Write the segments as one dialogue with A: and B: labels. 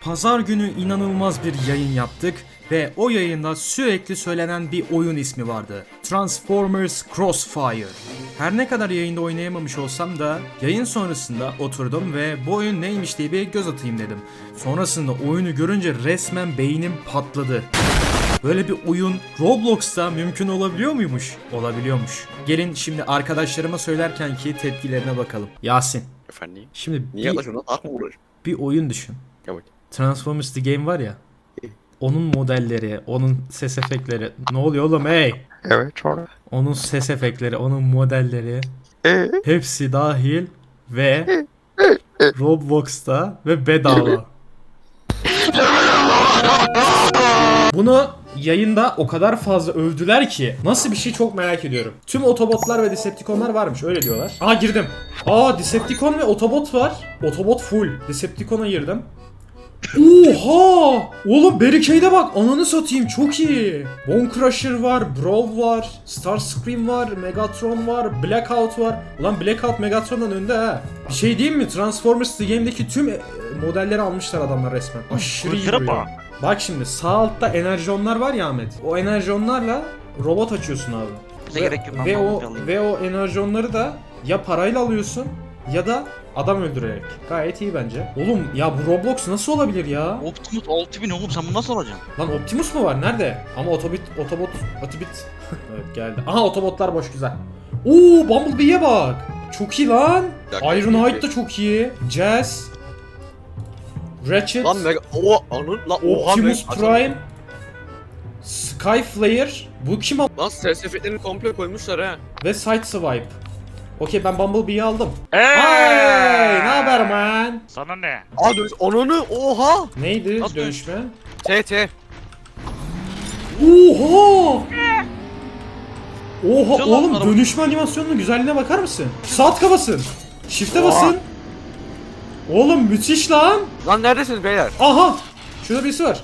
A: Pazar günü inanılmaz bir yayın yaptık ve o yayında sürekli söylenen bir oyun ismi vardı. Transformers Crossfire. Her ne kadar yayında oynayamamış olsam da yayın sonrasında oturdum ve bu oyun neymiş diye bir göz atayım dedim. Sonrasında oyunu görünce resmen beynim patladı. Böyle bir oyun Roblox'ta mümkün olabiliyor muymuş? Olabiliyormuş. Gelin şimdi arkadaşlarıma söylerken ki tepkilerine bakalım. Yasin,
B: Efendim?
A: şimdi
B: Niye
A: bir, bir oyun düşün.
B: Bak.
A: Transformers The Game var ya. Onun modelleri, onun ses efektleri. Ne oluyor oğlum hey?
B: Evet sonra.
A: Onun ses efektleri, onun modelleri
B: Ee,
A: hepsi dahil ve Roblox'ta ve bedava. Bunu yayında o kadar fazla övdüler ki nasıl bir şey çok merak ediyorum. Tüm Autobotlar ve Decepticonlar varmış öyle diyorlar. Aa girdim. Aa Decepticon ve Autobot var. Autobot full. Decepticon'a girdim. Oha! Oğlum Barricade'e bak ananı satayım çok iyi. Bone Crusher var, Brawl var, Starscream var, Megatron var, Blackout var. Ulan Blackout Megatron'dan önde ha. Bir şey diyeyim mi? Transformers The Game'deki tüm e, modelleri almışlar adamlar resmen. Aşırı iyi duruyor. Bak şimdi sağ altta enerjonlar var ya Ahmet. O enerjonlarla robot açıyorsun abi.
C: Ne
A: Ve-
C: gerek yok, ben
A: Ve
C: bunu
A: o
C: alayım.
A: ve o enerjonları da ya parayla alıyorsun ya da adam öldürerek. Gayet iyi bence. Oğlum ya bu Roblox nasıl olabilir ya?
C: Optimus 6000 oğlum sen bunu nasıl alacaksın?
A: Lan Optimus mu var? Nerede? Ama Otobit, Otobot, Otobit. evet geldi. Aha Otobotlar boş güzel. Oo Bumblebee'ye bak. Çok iyi lan. Ironhide da çok iyi. Jazz. Ratchet.
B: Lan mega... O anın lan oha
A: Optimus
B: mega-
A: Prime. Skyflare. Bu kim
B: Lan ses efektlerini komple koymuşlar ha.
A: Ve Sideswipe. Okey ben Bumblebee'yi aldım.
C: Eee!
A: Hey, ne haber man?
C: Sana ne?
B: Aa dönüş ananı oha.
A: Neydi
C: Nasıl
A: dönüşme?
B: T T.
A: Oha! Oha
C: Güzel
A: oğlum
C: araba.
A: dönüşme animasyonunun güzelliğine bakar mısın? Sağ tıka basın. Shift'e basın. Oğlum müthiş lan.
B: Lan neredesiniz beyler?
A: Aha! Şurada birisi var.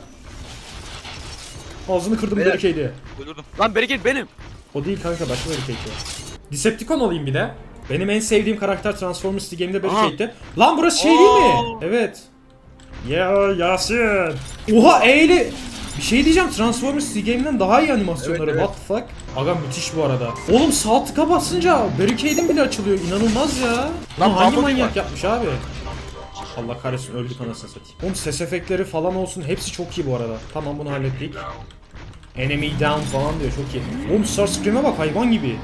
A: Ağzını kırdım
B: Beyler.
A: barricade'i.
C: Öldürdüm.
B: Lan Bereket benim.
A: O değil kanka başka barricade var. Decepticon alayım bir de. Benim en sevdiğim karakter Transformers Game'de barricade'di. Lan burası şey değil mi? Evet. Ya Yasin. Oha eğli. Bir şey diyeceğim Transformers Game'den daha iyi animasyonları.
B: Evet, evet.
A: What the fuck? Aga müthiş bu arada. Oğlum sağ tıka basınca barricade'in bile açılıyor. İnanılmaz ya. Lan
B: Lan
A: hangi manyak
B: var.
A: yapmış abi? Allah kahretsin öldük anasını satayım. Oğlum ses efektleri falan olsun hepsi çok iyi bu arada. Tamam bunu hallettik. Enemy down falan diyor çok iyi. Oğlum Starscream'e bak hayvan gibi.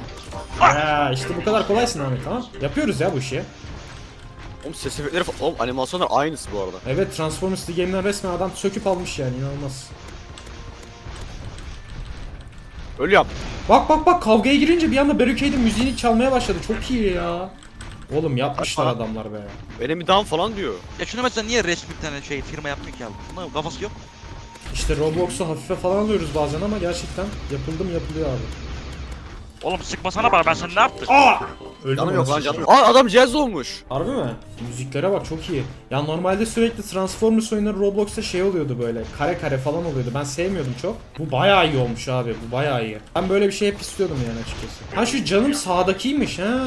A: Ya işte bu kadar kolaysın Ahmet tamam. Yapıyoruz ya bu işi.
B: Oğlum ses efektleri falan. Oğlum animasyonlar aynısı bu arada.
A: Evet Transformers The Game'den resmen adam söküp almış yani inanılmaz.
B: Ölüyorum.
A: Bak bak bak kavgaya girince bir anda Barricade'in müziğini çalmaya başladı. Çok iyi ya. Oğlum yapmışlar
B: Bak-
A: adamlar be.
B: Enemy down falan diyor.
C: Ya şunu mesela niye resmi bir tane şey firma yapmıyor ki abi? Buna kafası yok.
A: İşte Roblox'u hafife falan alıyoruz bazen ama gerçekten yapıldı mı yapılıyor abi.
C: Oğlum sıkmasana bana ben sen ne yaptım?
A: Aa! Öldüm
B: Canım yok lan canım yok. Aa adam jazz olmuş.
A: Harbi mi? Müziklere bak çok iyi. Ya normalde sürekli Transformers oyunları Roblox'ta şey oluyordu böyle. Kare kare falan oluyordu. Ben sevmiyordum çok. Bu bayağı iyi olmuş abi. Bu bayağı iyi. Ben böyle bir şey hep istiyordum yani açıkçası. Ha şu canım sağdakiymiş ha.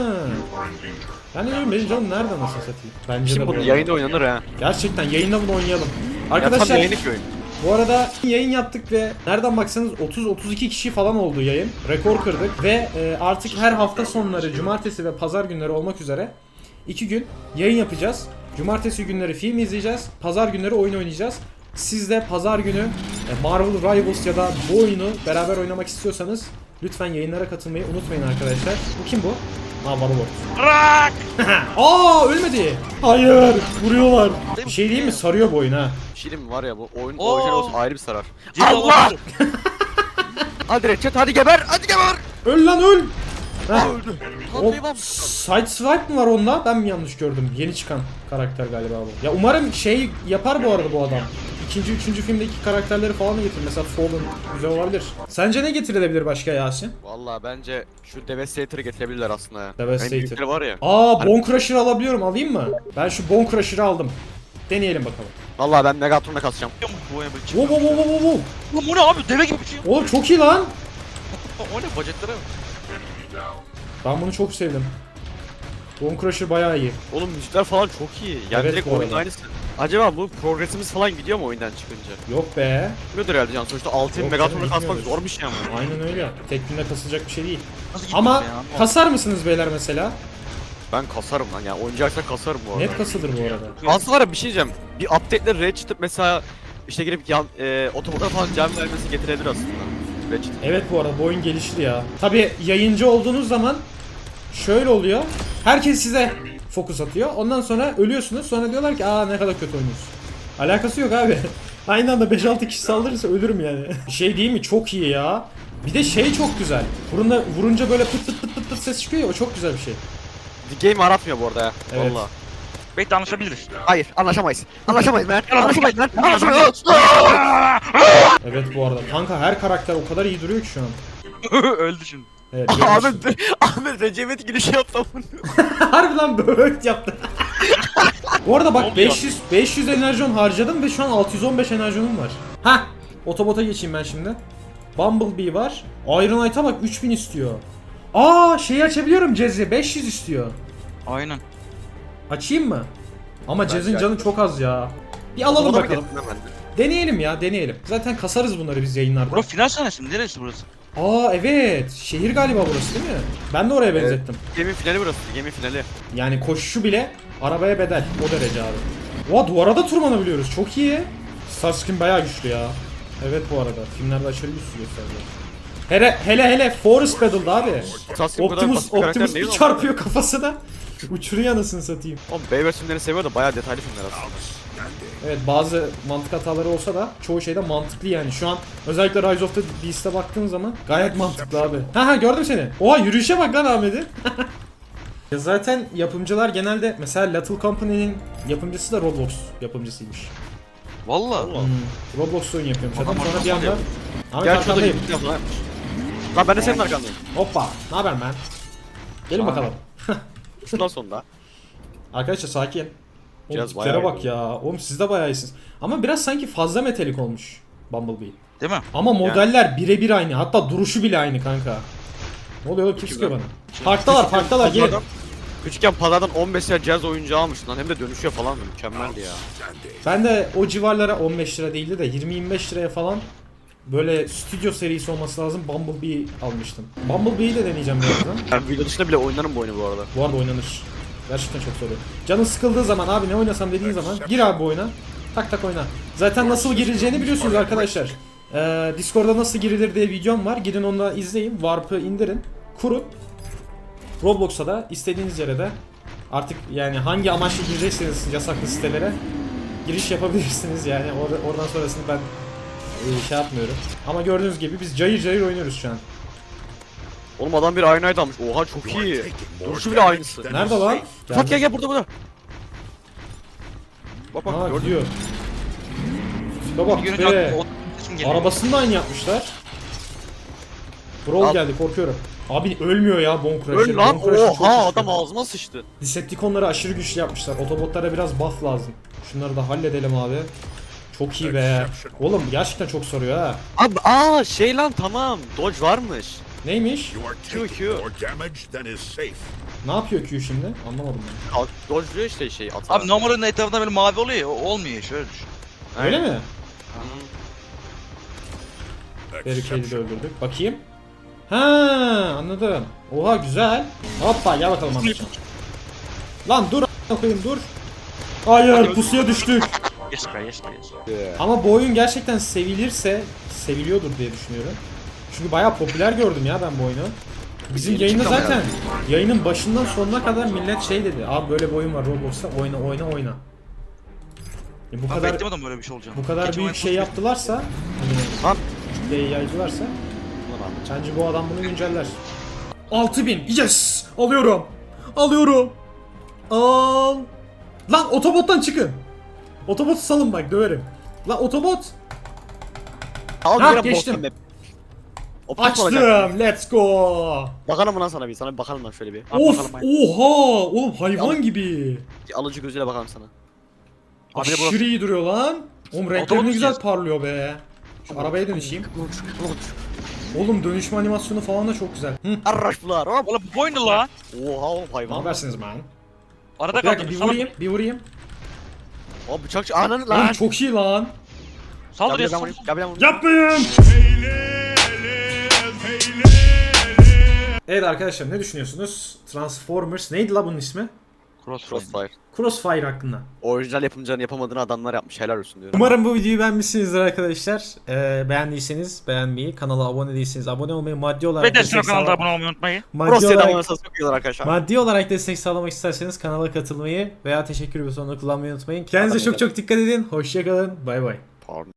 A: Ben de diyorum benim canım nerede nasıl satayım? Bence de
B: Şimdi bunu
A: böyle.
B: yayında oynanır ha.
A: Gerçekten yayında bunu oynayalım.
B: Ya tam
A: Arkadaşlar
B: yayınlık bir oyun.
A: Bu arada yayın yaptık ve nereden baksanız 30-32 kişi falan oldu yayın. Rekor kırdık ve e, artık her hafta sonları cumartesi ve pazar günleri olmak üzere iki gün yayın yapacağız. Cumartesi günleri film izleyeceğiz. Pazar günleri oyun oynayacağız. Siz de pazar günü e, Marvel Rivals ya da bu oyunu beraber oynamak istiyorsanız lütfen yayınlara katılmayı unutmayın arkadaşlar. Bu kim bu? Ha Warlord.
C: Bırak!
A: Aa ölmedi. Hayır vuruyorlar. Bir şey değil mi? Sarıyor bu oyun ha.
B: Şirin var ya bu oyun
C: Oo.
B: orijinal olsun ayrı bir sarar.
C: Allah!
B: Hadi Reçet hadi geber hadi geber.
A: Öl lan öl.
B: Aa öldü.
A: O
B: Lan devam.
A: Sideswipe mı var onda? Ben mi yanlış gördüm? Yeni çıkan karakter galiba bu. Ya umarım şey yapar bu arada bu adam. İkinci, üçüncü filmdeki karakterleri falan da getirir. Mesela Fallen güzel olabilir. Sence ne getirilebilir başka Yasin?
B: Valla bence şu Devastator'ı getirebilirler aslında ya.
A: Devastator.
B: En büyükleri var ya.
A: Aa Bone Crusher alabiliyorum. Alayım mı? Ben şu Bone Crusher'ı aldım. Deneyelim bakalım.
B: Valla ben Megatron'la kasacağım.
A: Wow wow wow wow wow.
C: Oğlum bu ne abi deve gibi bir şey.
A: Oğlum çok iyi lan.
C: O ne bacaklara bak.
A: Ben bunu çok sevdim. Bone Crusher bayağı iyi.
B: Oğlum müzikler falan çok iyi. Yani
A: Evet,
B: direkt
A: bu
B: oyunun
A: arada.
B: aynısı. Acaba bu progresimiz falan gidiyor mu oyundan çıkınca?
A: Yok be.
B: Gidiyordur herhalde can. Sonuçta 6
A: Yok
B: Megatron'u
A: canım,
B: kasmak
A: gitmiyordur.
B: zor bir şey ama.
A: Aynen öyle. Tek günde kasılacak bir şey değil.
C: Nasıl
A: Ama
C: ya?
A: kasar mısınız beyler mesela?
B: Ben kasarım lan ya. Oyuncaksa kasarım bu arada.
A: Net kasılır bu arada.
B: Aslında var ya bir şey diyeceğim. Bir update'le çıkıp mesela işte girip yan, e, otobotlara falan can vermesi getirebilir aslında. Çıkıp.
A: Evet bu arada bu oyun gelişir ya. Tabi yayıncı olduğunuz zaman şöyle oluyor. Herkes size fokus atıyor. Ondan sonra ölüyorsunuz. Sonra diyorlar ki aa ne kadar kötü oynuyorsun. Alakası yok abi. Aynı anda 5-6 kişi saldırırsa ölürüm yani. Şey değil mi? Çok iyi ya. Bir de şey çok güzel. Vurunda, vurunca böyle pıt pıt pıt pıt pıt ses çıkıyor ya o çok güzel bir şey.
B: The game aratmıyor bu arada ya.
A: Evet.
B: Valla.
C: Bekle anlaşabiliriz.
B: Hayır anlaşamayız. Anlaşamayız ben. Anlaşamayız ben. Anlaşamayız.
A: Evet bu arada. Kanka her karakter o kadar iyi duruyor ki şu an.
C: Öldü şimdi.
A: Evet.
B: Ahmet, Ahmet Recep'et girişi yaptı bunu.
A: Harbi lan böğürt yaptı. Bu arada bak
C: oluyor?
A: 500 500 enerjon harcadım ve şu an 615 enerjonum var. Ha, otobota geçeyim ben şimdi. Bumblebee var. Iron Knight'a bak 3000 istiyor. Aa, şeyi açabiliyorum Cez'i 500 istiyor.
C: Aynen.
A: Açayım mı? Ama Cez'in canı çok az ya. Bir alalım bakalım. Deneyelim ya, deneyelim. Zaten kasarız bunları biz yayınlarda.
C: Bro final sahnesi mi? Neresi burası?
A: Aa evet, şehir galiba burası değil mi? Ben de oraya benzettim.
B: Gemi finali burası. Gemi finali.
A: Yani koşuşu bile arabaya bedel. O derece abi. Oha duvara da tırmanabiliyoruz. Çok iyi. Starscream bayağı güçlü ya. Evet bu arada. Filmlerde aşırı güçlü gösteriyor. Hele hele hele Forest Battle'da abi.
B: Starscream kadar
A: Optimus,
B: basit bir karakter
A: Optimus
B: değil
A: bir
B: ama.
A: çarpıyor kafasına. Uçuruyor anasını satayım.
B: Oğlum Bayverse filmlerini seviyor da bayağı detaylı filmler aslında.
A: Evet bazı mantık hataları olsa da çoğu şeyde mantıklı yani. Şu an özellikle Rise of the Beast'e baktığın zaman gayet mantıklı abi. Ha ha gördüm seni. Oha yürüyüşe bak lan Ahmet'in. Ya Zaten yapımcılar genelde mesela Little Company'nin yapımcısı da Roblox yapımcısıymış.
C: Valla.
A: Hmm, Roblox oyun yapıyormuş adam.
C: Adam
A: Sonra bir anda Ahmet
B: Gerçi o da
A: arkandayım.
B: falan yapmış. Lan ben de senin arkandayım.
A: Hoppa. Ne haber ben? Gelin
C: Aa.
A: bakalım.
B: Şundan sonra.
A: Arkadaşlar sakin. Oğlum tiplere
B: bayağı
A: bak ya. Oğlum siz de bayağı iyisiniz. Ama biraz sanki fazla metalik olmuş Bumblebee.
C: Değil mi?
A: Ama modeller birebir aynı. Hatta duruşu bile aynı kanka. Ne oluyor oğlum kim sıkıyor bana? Parktalar parktalar gelin.
B: Pazardan- Küçükken pazardan 15 lira cihaz oyuncağı almıştın lan hem de dönüşüyor falan da mükemmeldi ya.
A: Ben de o civarlara 15 lira değildi de 20-25 liraya falan böyle stüdyo serisi olması lazım Bumblebee almıştım. Bumblebee'yi de deneyeceğim birazdan.
B: Ben video dışında bile oynarım bu oyunu bu arada.
A: Bu arada oynanır. Gerçekten çok zor. Canın sıkıldığı zaman abi ne oynasam dediğin zaman gir abi bu oyuna. Tak tak oyna. Zaten nasıl girileceğini biliyorsunuz arkadaşlar. Ee, Discord'da nasıl girilir diye videom var. Gidin onu da izleyin. Warp'ı indirin. Kurun. Roblox'a da istediğiniz yere de artık yani hangi amaçla girecekseniz yasaklı sitelere giriş yapabilirsiniz yani. Or- oradan sonrasını ben e, şey yapmıyorum. Ama gördüğünüz gibi biz cayır cayır oynuyoruz şu an.
B: Oğlum adam bir Knight almış. Oha çok iyi. Duruşu bile aynısı.
A: Nerede lan?
B: Fat gel gel burada burada. Bak bak
A: Ha
B: gördün mü?
A: gidiyor. Tipe bak
C: aklıma o kesin geliyor.
A: Arabasını da aynı yapmışlar. Brawl
B: Al.
A: geldi korkuyorum. Abi ölmüyor ya Bone Crusher.
B: Öl lan
A: Bone Crusher çok
B: oha
A: güçlü.
B: adam ağzıma sıçtı.
A: Decepticonları aşırı güçlü yapmışlar. Otobotlara biraz buff lazım. Şunları da halledelim abi. Çok iyi be. Oğlum gerçekten çok soruyor ha.
B: Abi aa şey lan tamam. Dodge varmış.
A: Neymiş?
D: You are
B: Q, Q.
D: more damage than is safe.
A: Ne yapıyor Q şimdi? Anlamadım ben.
B: Al- işte şey atar.
C: Abi normalin etrafında böyle mavi oluyor ya, o olmuyor şöyle düşün.
A: Öyle mi? Barricade'i de öldürdük. Bakayım. Ha anladım. Oha güzel. Hoppa gel bakalım anlaşalım. Lan dur a**ına koyayım dur. Hayır pusuya düştük.
C: Yes be yes be yes.
A: Ama bu oyun gerçekten sevilirse seviliyordur diye düşünüyorum. Çünkü bayağı popüler gördüm ya ben bu oyunu. Bizim yayında zaten yayının başından sonuna kadar millet şey dedi. Abi böyle bir oyun var Roblox'ta oyna oyna oyna. E bu kadar
C: beklemedim böyle bir şey olacağını.
A: bu kadar
C: Geçen
A: büyük şey yaptılarsa hani kitleye yaydılarsa bence bu adam bunu günceller. 6000 yes alıyorum. Alıyorum. Al. Lan otobottan çıkın. Otobotu salın bak döverim. Lan otobot
B: Al
A: Ha,
B: bir
A: geçtim.
B: Olacak.
A: Açtım. Let's go.
B: Bakalım mı lan sana bir? Sana bir bakalım lan şöyle bir. Abi
A: Of
B: bakalım.
A: oha oğlum hayvan gibi.
B: Bir Alıcı gözüyle bakalım sana. Abi de
A: Aşırı
B: burası.
A: iyi duruyor lan. Oğlum renkleri güzel parlıyor be. Şu arabaya dönüşeyim. Oğlum dönüşme animasyonu falan da çok güzel. Hı.
B: Arraş bunlar hop.
C: Oğlum bu oyundu la.
B: Oha oğlum
A: Ne
B: hayvan.
A: habersiniz man?
C: Arada
A: Bir dakika
C: kaldım.
A: bir vurayım bir vurayım.
B: O bıçakçı ananı
A: Oğlum
B: lan.
A: çok iyi lan.
C: Saldırıyor.
B: Gel.
A: Yapmayın. Evet arkadaşlar ne düşünüyorsunuz? Transformers neydi la bunun ismi?
C: Crossfire.
B: Crossfire.
A: Crossfire hakkında.
B: Orijinal yapımcıların yapamadığını adamlar yapmış. Helal olsun diyorum.
A: Umarım bu videoyu beğenmişsinizdir arkadaşlar. Ee, beğendiyseniz beğenmeyi, kanala abone değilseniz abone olmayı, maddi olarak
C: Ve destek kanalda
A: sağlam-
C: abone olmayı unutmayın.
A: maddi olarak,
B: arkadaşlar.
A: maddi olarak destek sağlamak isterseniz kanala katılmayı veya teşekkür butonunu kullanmayı unutmayın. Kendinize çok çok dikkat edin. Hoşçakalın. Bay bay.
B: Pardon.